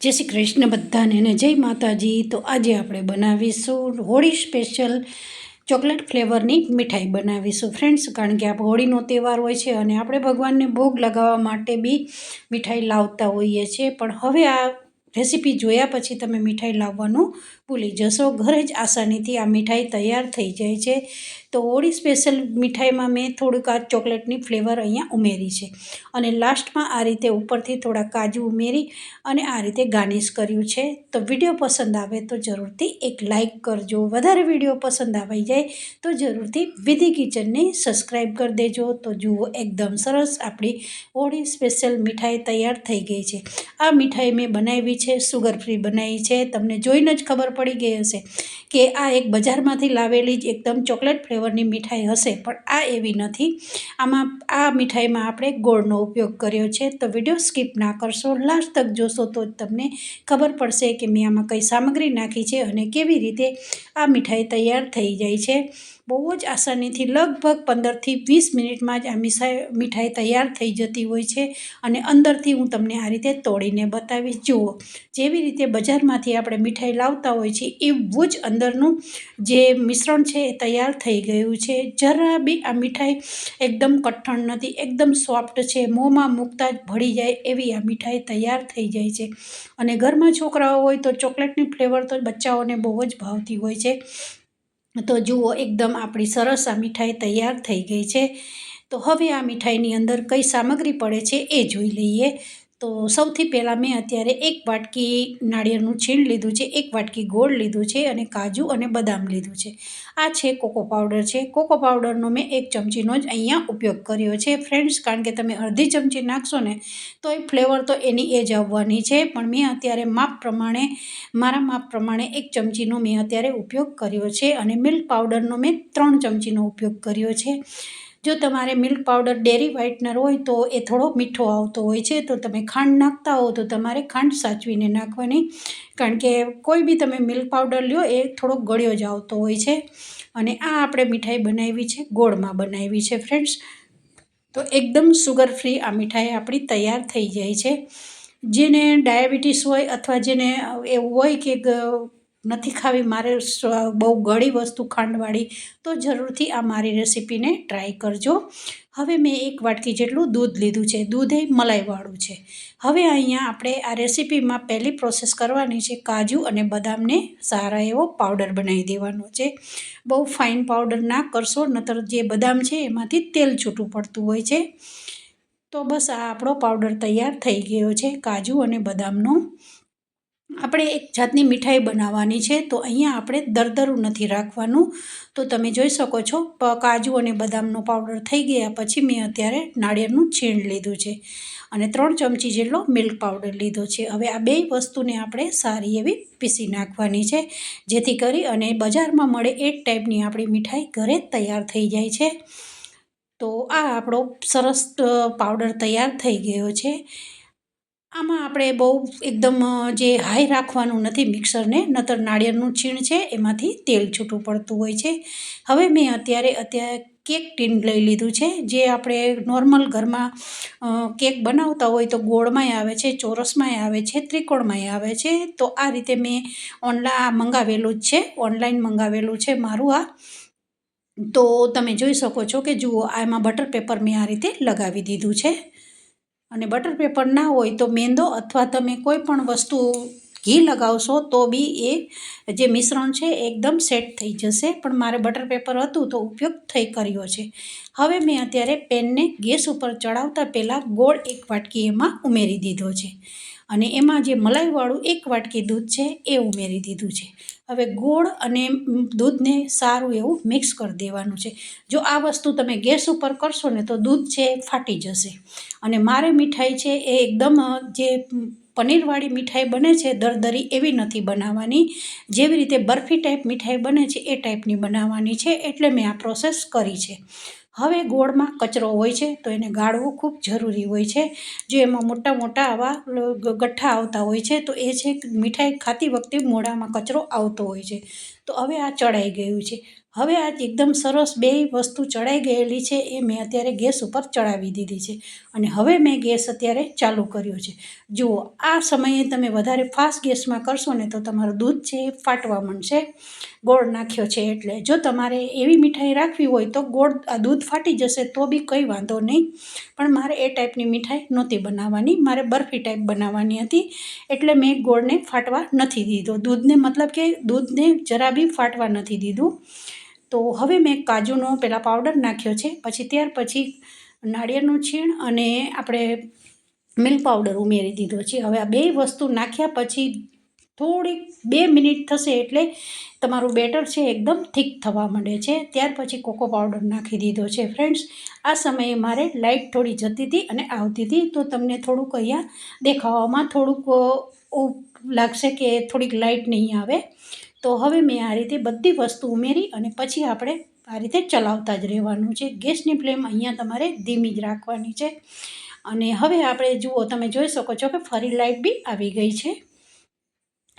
જય શ્રી કૃષ્ણ બધાને અને જય માતાજી. તો આજે આપણે બનાવીશું હોળી સ્પેશિયલ ચોકલેટ ફ્લેવરની મીઠાઈ બનાવીશું. ફ્રેન્ડ્સ, કારણ કે આપણે હોળીનો તહેવાર હોય છે અને આપણે ભગવાનને ભોગ લગાવવા માટે બી મીઠાઈ લાવતા હોઈએ છીએ. પણ હવે આ રેસીપી જોયા પછી તમે મીઠાઈ લાવવાનું ભૂલી જશો. ઘરે જ આસાનીથી આ મીઠાઈ તૈયાર થઈ જાય છે. તો હોળી સ્પેશિયલ મીઠાઈમાં મેં થોડુંક આ ચોકલેટની ફ્લેવર અહીંયા ઉમેરી છે. અને લાસ્ટમાં આ રીતે ઉપરથી થોડા કાજુ ઉમેરી અને આ રીતે ગાર્નિશ કર્યું છે. તો વીડિયો પસંદ આવે તો જરૂરથી એક લાઇક કરજો. વધારે વીડિયો પસંદ આવી જાય તો જરૂરથી વિધિ કિચનને સબસ્ક્રાઈબ કરી દેજો. તો જુઓ એકદમ સરસ આપણી હોળી સ્પેશિયલ મીઠાઈ તૈયાર થઈ ગઈ છે. આ મીઠાઈ મેં બનાવી છે સુગર ફ્રી બનાવી છે. તમને જોઈને જ ખબર પડી ગઈ હશે કે આ એક બજારમાંથી લાવેલી જ એકદમ ચોકલેટ ફ્લેવરની મીઠાઈ હશે, પણ આ એવી નથી. આમાં, આ મીઠાઈમાં આપણે ગોળનો ઉપયોગ કર્યો છે. તો વીડિયો સ્કીપ ના કરશો. લાસ્ટ તક જોશો તો જ તમને ખબર પડશે કે મેં આમાં કઈ સામગ્રી નાખી છે અને કેવી રીતે આ મીઠાઈ તૈયાર થઈ જાય છે. બહુ જ આસાનીથી લગભગ પંદરથી વીસ મિનિટમાં જ આ મીઠાઈ મીઠાઈ તૈયાર થઈ જતી હોય છે અને અંદરથી હું તમને આ રીતે તોડીને બતાવીશ. જુઓ, જેવી રીતે બજારમાંથી આપણે મીઠાઈ લાવતા હોય છે, એવું જ અંદરનું જે મિશ્રણ છે એ તૈયાર થઈ ગયું છે. જરા બી આ મીઠાઈ એકદમ કઠણ નથી, એકદમ સોફ્ટ છે, મોંમાં મૂકતા જ ભળી જાય એવી આ મીઠાઈ તૈયાર થઈ જાય છે. અને ઘરમાં છોકરાઓ હોય તો ચોકલેટની ફ્લેવર તો બચ્ચાઓને બહુ જ ભાવતી હોય છે. તો જુઓ, એકદમ આપણી સરસ આ મીઠાઈ તૈયાર થઈ ગઈ છે. તો હવે આ મીઠાઈની અંદર કઈ સામગ્રી પડે છે એ જોઈ લઈએ. તો સૌથી પહેલાં મેં અત્યારે એક વાટકી નાળિયેરનું છીણ લીધું છે, એક વાટકી ગોળ લીધું છે અને કાજુ અને બદામ લીધું છે. આ છે કોકો પાવડર છે. કોકો પાવડરનો મેં એક ચમચીનો જ અહીંયા ઉપયોગ કર્યો છે. ફ્રેન્ડ્સ, કારણ કે તમે અડધી ચમચી નાખશો ને તો એ ફ્લેવર તો એની એ જ આવવાની છે. પણ મેં અત્યારે માપ પ્રમાણે, મારા માપ પ્રમાણે એક ચમચીનો મેં અત્યારે ઉપયોગ કર્યો છે અને મિલ્ક પાવડરનો મેં ત્રણ ચમચીનો ઉપયોગ કર્યો છે. જો તમારે મિલ્ક પાવડર ડેરી વ્હાઇટનર હોય તો એ થોડો મીઠો આવતો હોય છે, તો તમે ખાંડ નાખતા હો તો તમારે ખાંડ સાચવીને નાખવાની. કારણ કે કોઈ બી તમે મિલ્ક પાવડર લ્યો એ થોડો ગળ્યો જ આવતો હોય છે. અને આ આપણે મીઠાઈ બનાવી છે, ગોળમાં બનાવી છે ફ્રેન્ડ્સ તો એકદમ સુગર ફ્રી આ મીઠાઈ આપણી તૈયાર થઈ જાય છે. જેને ડાયાબિટીસ હોય અથવા જેને એવું હોય કે નથી ખાવી, મારે બહુ ગળી વસ્તુ ખાંડવાળી, તો જરૂરથી આ મારી રેસીપીને ટ્રાય કરજો. હવે મેં એક વાટકી જેટલું દૂધ લીધું છે, દૂધ એ મલાઈવાળું છે. હવે અહીંયા આપણે આ રેસીપીમાં પહેલી પ્રોસેસ કરવાની છે, કાજુ અને બદામને સારા એવો પાવડર બનાવી દેવાનો છે. બહુ ફાઇન પાવડર ના કરશો, નતર જે બદામ છે એમાંથી તેલ છૂટું પડતું હોય છે. તો બસ આ આપણો પાવડર તૈયાર થઈ ગયો છે, કાજુ અને બદામનો. આપણે એક જાતની મીઠાઈ બનાવવાની છે, તો અહીંયા આપણે દરદરું નથી રાખવાનું. તો તમે જોઈ શકો છો કાજુ અને બદામનો પાવડર થઈ ગયા પછી મેં અત્યારે નાળિયેરનું છીણ લીધું છે અને ત્રણ ચમચી જેટલો મિલ્ક પાવડર લીધો છે. હવે આ બે વસ્તુને આપણે સારી એવી પીસી નાખવાની છે, જેથી કરી અને બજારમાં મળે એ ટાઈપની આપણી મીઠાઈ ઘરે તૈયાર થઈ જાય છે. તો આ આપણો સરસ પાવડર તૈયાર થઈ ગયો છે. આમાં આપણે બહુ એકદમ જે હાઈ રાખવાનું નથી મિક્સરને, નતર નાળિયેરનું છીણ છે, એમાંથી તેલ છૂટું પડતું હોય છે. હવે મેં અત્યારે અત્યારે કેક ટીન લઈ લીધું છે, જે આપણે નોર્મલ ઘરમાં કેક બનાવતા હોય તો ગોળમાંય આવે છે, ચોરસમાંય આવે છે, ત્રિકોણમાંય આવે છે. તો આ રીતે મેં ઓનલા મંગાવેલું જ છે, ઓનલાઈન મંગાવેલું છે મારું આ. તો તમે જોઈ શકો છો કે જુઓ આમાં બટર પેપર મેં આ રીતે લગાવી દીધું છે. અને બટર પેપર ના હોય તો મેંદો અથવા તમે કોઈ પણ વસ્તુ ઘી લગાવશો તો બી એ જે મિશ્રણ છે એકદમ સેટ થઈ જશે. પણ મારે બટર પેપર હતું તો ઉપયોગ થઈ કર્યો છે. હવે મેં અત્યારે પેનને ગેસ ઉપર ચડાવતા પહેલાં ગોળ એક વાટકી એમાં ઉમેરી દીધો છે. અને એમાં જે મલાઈવાળું એક વાટકી દૂધ છે, એ ઉમેરી દીધું છે. હવે ગોળ અને દૂધને સારું એવું મિક્સ કરી દેવાનું છે. જો આ વસ્તુ તમે ગેસ ઉપર કરશો ને તો દૂધ છે ફાટી જશે. અને મારે મીઠાઈ છે એ એકદમ જે પનીરવાળી મીઠાઈ બને છે, દરદરી એવી નથી બનાવવાની. જેવી રીતે બરફી ટાઈપ મીઠાઈ બને છે, એ ટાઈપની બનાવવાની છે, એટલે મેં આ પ્રોસેસ કરી છે. હવે ગોળમાં કચરો હોય છે, તો એને ગાળવું ખૂબ જરૂરી હોય છે. જે એમાં મોટા મોટા આવા ગઠ્ઠા આવતા હોય છે, તો એ છે મીઠાઈ ખાતી વખતે મોઢામાં કચરો આવતો હોય છે. તો હવે આ ચડાઈ ગયું છે. હવે આ એકદમ સરસ બે વસ્તુ ચડાઈ ગયેલી છે, એ મેં અત્યારે ગેસ ઉપર ચડાવી દીધી છે. અને હવે મેં ગેસ અત્યારે ચાલુ કર્યો છે. જુઓ, આ સમયે તમે વધારે ફાસ્ટ ગેસમાં કરશો ને તો તમારું દૂધ છે એ ફાટવા માંડશે. ગોળ નાખ્યો છે એટલે જો તમારે એવી મીઠાઈ રાખવી હોય તો ગોળ, આ દૂધ ફાટી જશે તો બી કંઈ વાંધો નહીં. પણ મારે એ ટાઈપની મીઠાઈ નહોતી બનાવવાની. મારે બરફી ટાઈપ બનાવવાની હતી. એટલે મેં ગોળને ફાટવા નથી દીધો. દૂધને મતલબ કે દૂધને જરા બી ફાટવા નથી દીધું. તો હવે મેં કાજુનો પહેલાં પાવડર નાખ્યો છે, પછી ત્યાર પછી નાળિયેરનું છીણ અને આપણે મિલ્ક પાવડર ઉમેરી દીધો છે. હવે આ બે વસ્તુ નાખ્યા પછી થોડીક બે મિનિટ થશે એટલે તમારું બેટર છે, એકદમ થીક થવા માંડે છે. ત્યાર પછી કોકો પાવડર નાખી દીધો છે. ફ્રેન્ડ્સ, આ સમયે મારે લાઇટ થોડી જતી હતી અને આવતી હતી, તો તમને થોડુંક અહીંયા દેખાવામાં થોડુંક લાગશે કે થોડીક લાઇટ નહીં આવે. તો હવે મેં આ રીતે બધી વસ્તુ ઉમેરી અને પછી આપણે આ રીતે ચલાવતા જ રહેવાનું છે. ગેસની ફ્લેમ અહીંયા તમારે ધીમી જ રાખવાની છે. અને હવે આપણે જુઓ, તમે જોઈ શકો છો કે ફરી લાઇટ બી આવી ગઈ છે.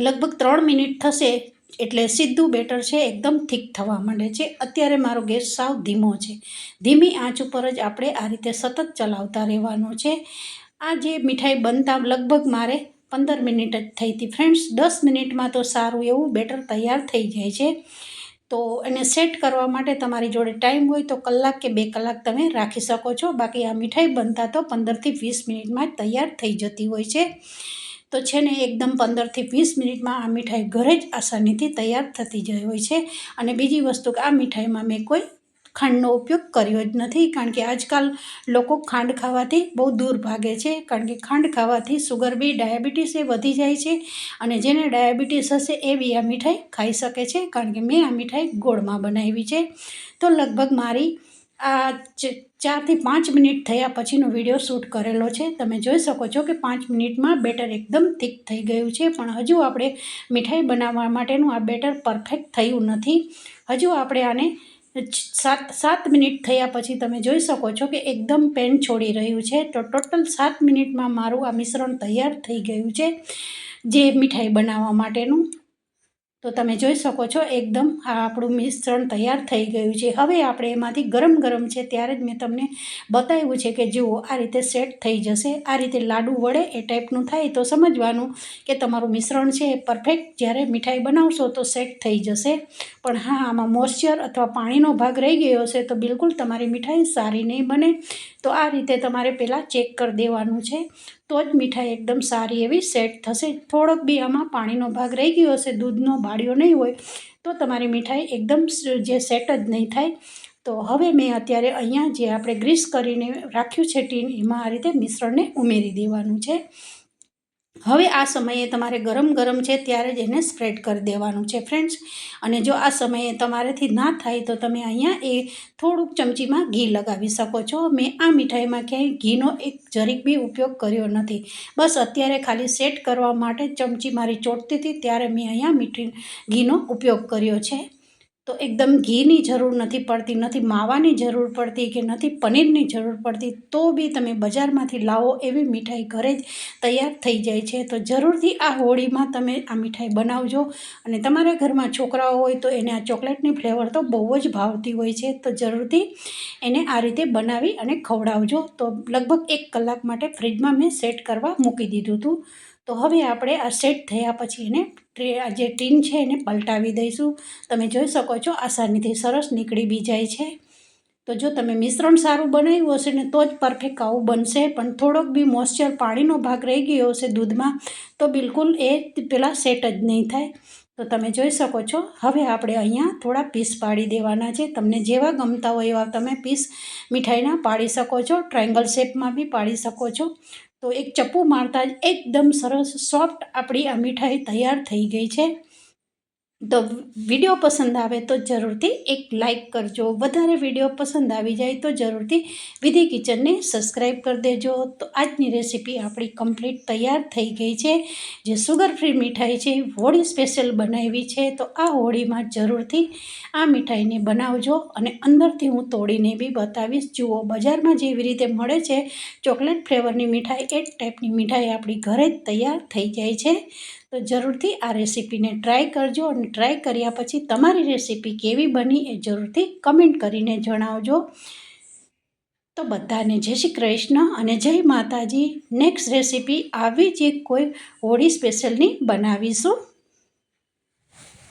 લગભગ ત્રણ મિનિટ થશે એટલે સીધું બેટર છે, એકદમ થીક થવા માંડે છે. અત્યારે મારો ગેસ સાવ ધીમો છે. ધીમી આંચ ઉપર જ આપણે આ રીતે સતત ચલાવતા રહેવાનું છે. આ જે મીઠાઈ બનતા લગભગ મારે પંદર મિનિટ જ થઈ હતી. ફ્રેન્ડ્સ, દસ મિનિટમાં તો સારું એવું, બેટર તૈયાર થઈ જાય છે. તો એને સેટ કરવા માટે તમારી જોડે ટાઈમ હોય તો કલાક કે બે કલાક તમે રાખી શકો છો. બાકી આ મીઠાઈ બનતા તો પંદરથી વીસ મિનિટમાં જ તૈયાર થઈ જતી હોય છે. તો છે ને, એકદમ પંદરથી વીસ મિનિટમાં આ મીઠાઈ ઘરે જ આસાનીથી તૈયાર થતી જઈ હોય છે. અને બીજી વસ્તુ કે આ મીઠાઈમાં મેં કોઈ ખાંડનો ઉપયોગ કર્યો જ નથી કારણ કે આજકાલ લોકો ખાંડ ખાવાથી બહુ દૂર ભાગે છે. કારણ કે ખાંડ ખાવાથી સુગર બી ડાયાબિટીસ એ વધી જાય છે અને જેને ડાયાબિટીસ હશે એ બી આ મીઠાઈ ખાઈ શકે છે. કારણ કે મેં આ મીઠાઈ ગોળમાં બનાવી છે. તો લગભગ મારી આ ચારથી પાંચ મિનિટ થયા પછીનો વીડિયો શૂટ કરેલો છે. તમે જોઈ શકો છો કે પાંચ મિનિટમાં બેટર એકદમ થીક થઈ ગયું છે. પણ હજુ આપણે મીઠાઈ બનાવવા માટેનું આ બેટર પરફેક્ટ થયું નથી. હજુ આપણે આને સાત સાત મિનિટ થયા પછી તમે જોઈ શકો છો કે એકદમ પેન છોડી રહ્યું છે. તો ટોટલ સાત મિનિટમાં મારું આ મિશ્રણ તૈયાર થઈ ગયું છે, જે મીઠાઈ બનાવવા માટેનું. તો તમે જોઈ શકો છો, એકદમ આ આપણું મિશ્રણ તૈયાર થઈ ગયું છે. હવે આપણે એમાંથી ગરમ ગરમ છે ત્યારે જ મેં તમને બતાવ્યું છે કે જુઓ, આ રીતે સેટ થઈ જશે. આ રીતે લાડુ વળે એ ટાઈપનું થાય તો સમજવાનું કે તમારું મિશ્રણ છે એ પરફેક્ટ જ્યારે મીઠાઈ બનાવશો તો સેટ થઈ જશે. પણ હા, આમાં મોઇશ્ચર અથવા પાણીનો ભાગ રહી ગયો હશે તો બિલકુલ તમારી મીઠાઈ સારી નહીં બને. તો આ રીતે તમારે પહેલાં ચેક કરી દેવાનું છે. તો જ મીઠાઈ એકદમ સારી એવી સેટ થશે. થોડોક બી આમાં પાણીનો ભાગ રહી ગયો હશે, દૂધનો બાળ્યો નહીં હોય, તો તમારી મીઠાઈ એકદમ જે સેટ જ નહીં થાય. તો હવે મેં અત્યારે અહીંયા જે આપણે ગ્રીસ કરીને રાખ્યું છે ટીન, એમાં આ રીતે મિશ્રણને ઉમેરી દેવાનું છે. હવે આ સમયે તમારે ગરમ ગરમ છે ત્યારે જ એને સ્પ્રેડ કરી દેવાનું છે ફ્રેન્ડ્સ અને જો આ સમયે તમારેથી ના થાય તો તમે અહીંયા એ થોડુંક ચમચીમાં ઘી લગાવી શકો છો. મેં આ મીઠાઈમાં ક્યાંય ઘીનો એક જરીક બી ઉપયોગ કર્યો નથી. બસ અત્યારે ખાલી સેટ કરવા માટે ચમચી મારી ચોટતી હતી, ત્યારે મેં અહીંયા મીઠી ઘીનો ઉપયોગ કર્યો છે. તો એકદમ ઘીની જરૂર નથી પડતી, નથી માવાની જરૂર પડતી કે નથી પનીરની જરૂર પડતી, તો બી તમે બજારમાંથી લાવો એવી મીઠાઈ ઘરે જ તૈયાર થઈ જાય છે. તો જરૂરથી આ હોળીમાં તમે આ મીઠાઈ બનાવજો અને તમારા ઘરમાં છોકરાઓ હોય તો એને આ ચોકલેટની ફ્લેવર તો બહુ જ ભાવતી હોય છે. તો જરૂરથી એને આ રીતે બનાવી અને ખવડાવજો. તો લગભગ એક કલાક માટે ફ્રીજમાં મેં સેટ કરવા મૂકી દીધું હતું. તો હવે આપણે આ સેટ થયા પછી એને આ જે ટીન છે એને પલટાવી દઈશું. તમે જોઈ શકો છો, આસાનીથી સરસ નીકળી બી જાય છે. તો જો તમે મિશ્રણ સારું બનાવ્યું હશે ને, તો જ પરફેક્ટ આવું બનશે. પણ થોડોક બી મોઇશ્ચર પાણીનો ભાગ રહી ગયો હશે દૂધમાં, તો બિલકુલ એ પેલા સેટ જ નહીં થાય. તો તમે જોઈ શકો છો, હવે આપણે અહીંયા થોડા પીસ પાડી દેવાના છે. તમને જેવા ગમતા હોય એવા તમે પીસ મીઠાઈના પાડી શકો છો. ટ્રાયંગલ શેપમાં બી પાડી શકો છો. તો એક ચપ્પુ મારતા જ એકદમ સરસ સોફ્ટ આપણી આ મીઠાઈ તૈયાર થઈ ગઈ છે. તો વીડિયો પસંદ આવે તો જરૂરથી એક લાઇક કરજો. વધારે વીડિયો પસંદ આવી જાય તો જરૂરથી વિધિ કિચનને સબસ્ક્રાઈબ કરી દેજો. તો આજની રેસીપી આપણી કમ્પ્લીટ તૈયાર થઈ ગઈ છે. જે સુગર ફ્રી મીઠાઈ છે, હોળી સ્પેશિયલ બનાવી છે. તો આ હોળીમાં જરૂરથી આ મીઠાઈને બનાવજો અને અંદરથી હું તોડીને બી બતાવીશ. જુઓ, બજારમાં જેવી રીતે મળે છે, ચોકલેટ ફ્લેવરની મીઠાઈ એ ટાઈપની મીઠાઈ આપણી ઘરે જ તૈયાર થઈ જાય છે. તો જરૂરથી આ રેસીપીને ટ્રાય કરજો અને ટ્રાય કર્યા પછી તમારી રેસીપી કેવી બની એ જરૂરથી કમેન્ટ કરીને જણાવજો. તો બધાને જય શ્રી કૃષ્ણ અને જય માતાજી. નેક્સ્ટ રેસીપી આવી જ એક કોઈ હોળી સ્પેશિયલની બનાવીશું.